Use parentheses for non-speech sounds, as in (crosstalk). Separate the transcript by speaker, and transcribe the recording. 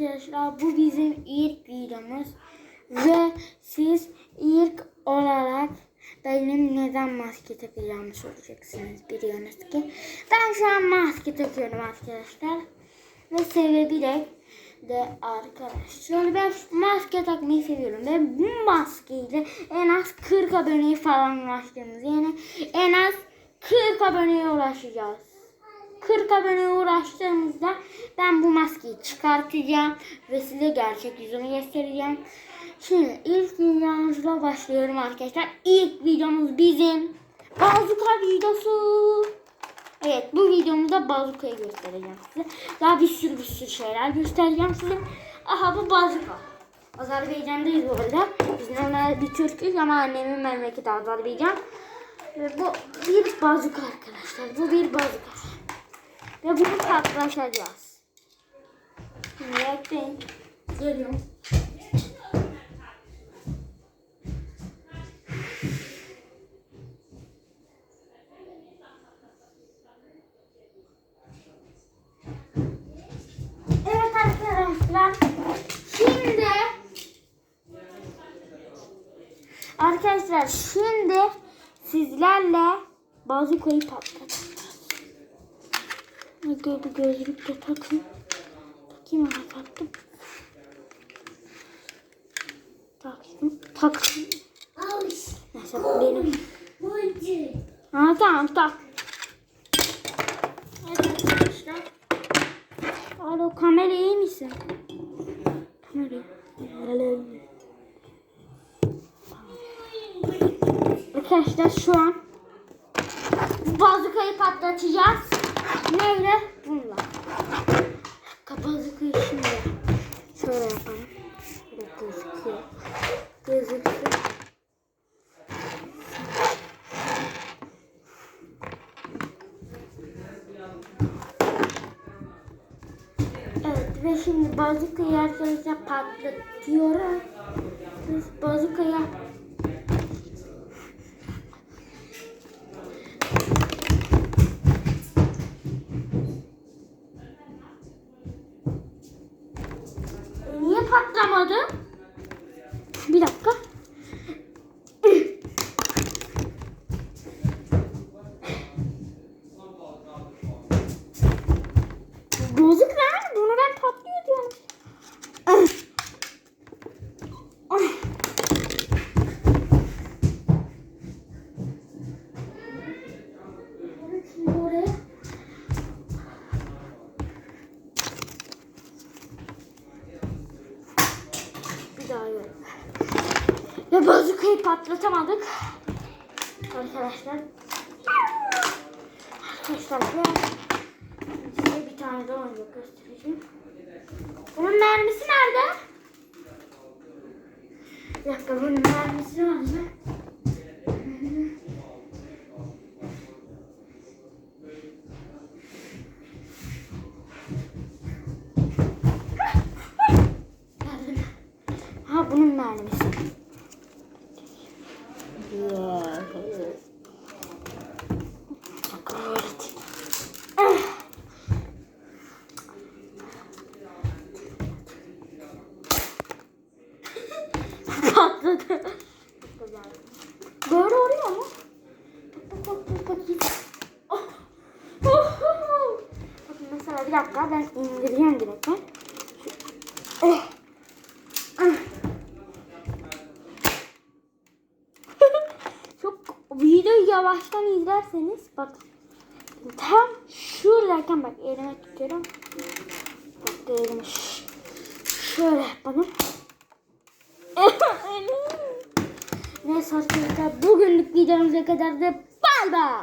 Speaker 1: arkadaşlar bu bizim ilk videomuz. Ve siz ilk olarak benim neden maske takacağımı soracaksınız biliyorsunuz ki. Ben şu an maske takıyorum arkadaşlar. Ve sebebi de de arkadaşlar ben maske takmayı seviyorum ve bu maskeyle en az 40 aboneye falan ulaştığımız yani en az 40 aboneye ulaşacağız. 40 aboneye ulaştığımızda ben bu maskeyi çıkartacağım ve size gerçek yüzümü göstereceğim. Şimdi ilk videomuzla başlıyorum arkadaşlar. İlk videomuz bizim bazuka videosu. Evet bu videomuzda bazukayı göstereceğim size. Daha bir sürü bir sürü şeyler göstereceğim size. Aha bu bazuka. Azerbaycan'dayız bu arada. Biz normalde bir Türk'üz ama annemin memleketi Azerbaycan. Ve bu bir bazuka arkadaşlar. Bu bir bazuka. Ve bunu patlatacağız. Şimdi. Geliyorum. Evet arkadaşlar. Şimdi Arkadaşlar şimdi sizlerle bazukayı patlatacağız. Gö bir gözlük de takın. Takayım mı taktım? Taktım. Taktım. Neyse benim. Ha tamam tak. Evet arkadaşlar. Alo kamera iyi misin? Arkadaşlar şu an bazukayı patlatacağız. Neyle? Bununla. Bazukayı şimdi şöyle yapalım. Şöyle gözüküyor. Gözüksün. Evet ve şimdi bazukayı arkadaşlar patlatıyorum. Biz bazukaya patlamadı? Bir dakika. Bozuk lan. Bunu ben patlıyor diyorum. Şimdi oraya. Bir daha yok. Ve bazukayı patlatamadık. Arkadaşlar. Arkadaşlar size bir tane daha oyuncak göstereceğim. Bunun mermisi nerede? Bir dakika bunun mermisi nerede? Nerede? Ha bunun mermisi. Evet. Patladı. Böyle oluyor mu? Bak bak bak bak. bak. Oh. Oh. Bakın mesela bir dakika ben indireceğim direkt. Ah. (laughs) Çok videoyu yavaştan izlerseniz bak tam şuradayken bak elime tutuyorum. Bak elimi ş- şöyle yapalım. (laughs) Neyse arkadaşlar bugünlük videomuza kadar da bay bay.